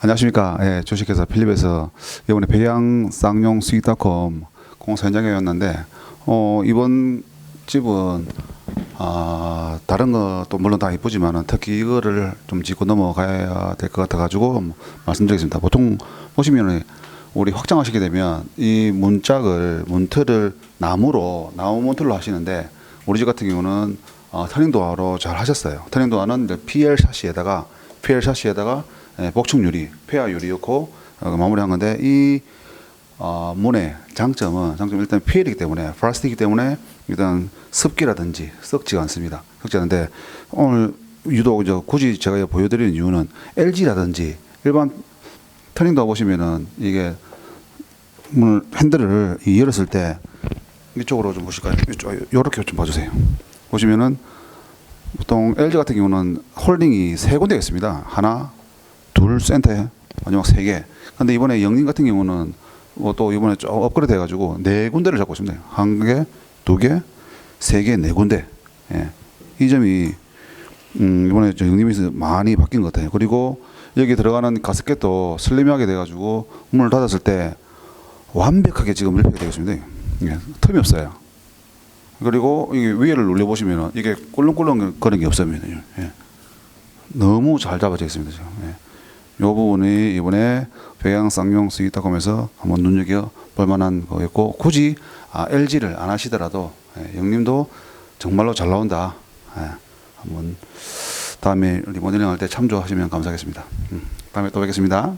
안녕하십니까. 예, 주식회사 필립에서 이번에 배양 쌍용 수익닷컴 공사 현장에 왔는데 어, 이번 집은 아, 다른 것도 물론 다 이쁘지만은 특히 이거를 좀 짚고 넘어가야 될 것 같아 가지고 말씀드리겠습니다. 보통 보시면은 우리 확장하시게 되면 이 문짝을 문틀을 나무로 나무 문틀로 하시는데 우리 집 같은 경우는 어, 터닝도어로 잘 하셨어요. 터닝도어는 이제 PL 샤시에다가 PL 샤시에다가 예, 복층 유리, 폐화 유리였고 어, 마무리한 건데 이 어, 문의 장점은 장점 일단 PL이기 때문에 플라스틱이기 때문에 일단 습기라든지 썩지가 않습니다. 썩지 않은데 오늘 유독 저 굳이 제가 보여드리는 이유는 LG라든지 일반 터닝도 보시면은 이게 문을 핸들을 이 열었을 때 이쪽으로 좀 보실까요? 이쪽 요렇게 좀 봐주세요. 보시면은 보통 LG 같은 경우는 홀딩이 세 군데가 있습니다. 하나, 둘 센터에 마지막 세 개. 근데 이번에 영림 같은 경우는 뭐또 이번에 좀 업그레이드 해가지고 네 군데를 잡고 있습니다. 한 개, 두 개, 세 개, 네 군데. 예. 이 점이 음, 이번에 저 영림에서 많이 바뀐 것 같아요. 그리고 여기 들어가는 가스켓도 슬림하게 돼가지고 문을 닫았을 때 완벽하게 지금 밀폐가 되겠습니다. 예, 틈이 없어요. 그리고 이게 위에를 눌려 보시면은 이게 꿀렁꿀렁 거리는 게 없습니다. 예. 너무 잘 잡아져 있습니다. 지금. 예. 요 부분이 이번에 백양 쌍용 스위타콤에서 한번 눈여겨 볼 만한 거였고 굳이 아, LG를 안 하시더라도 예, 영님도 정말로 잘 나온다. 예, 한번 다음에 리모델링 할 때 참조하시면 감사하겠습니다. 음, 다음에 또 뵙겠습니다.